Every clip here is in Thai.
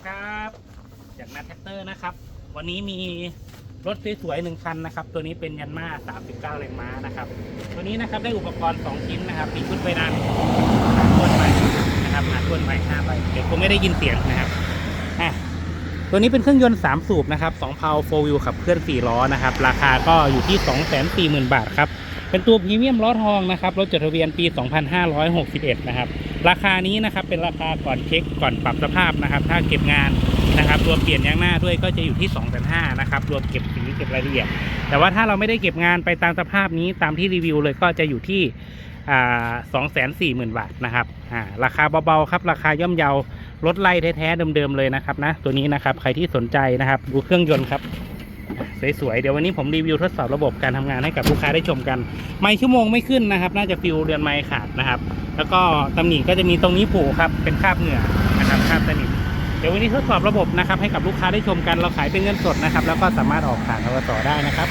ีครับจากนาแท็กเตอร์นะครับ วันนี้มีรถสวยๆหนึ่งคันนะครับ ตัวนี้เป็นยันมา39แรงม้านะครับ ตัวนี้นะครับได้อุปกรณ์ 2 ชิ้นนะครับ มีชุดใบดานตัวใหม่นะครับหาตัวใหม่5ใบเดี๋ยวผมไม่ได้ยินเสียงนะครับตัวนี้เป็นเครื่องยนต์ 3 สูบนะครับ2เพา4วิวขับเคลื่อน4ล้อนะครับ ราคาก็อยู่ที่ 240,000 บาทครับ เป็นตัวพรีเมียมล้อทองนะครับรถจดทะเบียนปี 2561 นะครับ ราคานี้นะครับเป็นราคาก่อนเช็คก่อนปรับสภาพนะครับ ถ้าเก็บงานนะครับรวมเปลี่ยนยางหน้าด้วยก็จะอยู่ที่ 2 5 0 0 0นะครับรวมเก็บสีเก็บรายละเอียด แต่ว่าถ้าเราไม่ได้เก็บงานไปตามสภาพนี้ตามที่รีวิวเลยก็จะอยู่ที่อ่าสองแสนสี่หมื่นบาทนะครับาราคาเบาๆครับราคาย่อมเยารถไล่แท้ๆเดิมๆเลยนะครับนะตัวนี้นะครับใครที่สนใจนะครับดูเครื่องยนต์ครับ สวยๆ เดี๋ยววันนี้ผมรีวิวทดสอบระบบการทำงานให้กับลูกค้าได้ชมกัน ไม่ชั่วโมงไม่ขึ้นนะครับ น่าจะฟิวเรือนไม้ขาดนะครับ แล้วก็ตำหนิก็จะมีตรงนี้ผูกครับเป็นคราบเหงื่อนะครับคราบสนิมเดี๋ยววันนี้ทดสอบระบบนะครับให้กับลูกค้าได้ชมกันเราขายเป็นเงินสดนะครับ แล้วก็สามารถออกผ่านทกสได้นะครับ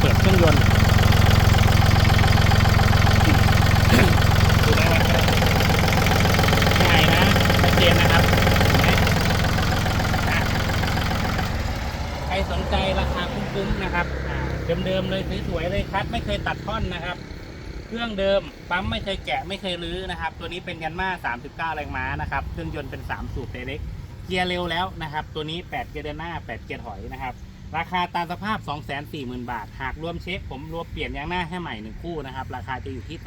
เห็นว่าเราเปิดเครื่องยนต์ดูไหมว่าง่ายนะชัดเจนนะครับใครสนใจราคาคุ้มๆนะครับเดิมๆเลยสวยๆเลยครับไม่เคยตัดท่อนนะครับ เครื่องเดิมปั๊มไม่เคยแกะไม่เคยรื้อนะครับ ตัวนี้เป็นยันมา 39 แรงม้านะครับเครื่องยนต์เป็น 3 สูบเล็กเกียร์เร็วแล้วนะครับ ตัวนี้ 8 เกียร์เดินหน้า 8 เกียร์ถอยนะครับ ราคาตามสภาพ 240,000 บาท หากรวมเช็คผมรวมเปลี่ยนยางหน้าให้ใหม่หนึ่งคู่นะครับ ราคาจะอยู่ที่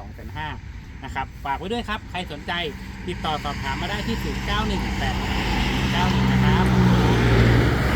2,500นะครับฝากไว้ด้วยครับ ใครสนใจติดต่อสอบถามมาได้ที่ 0918 91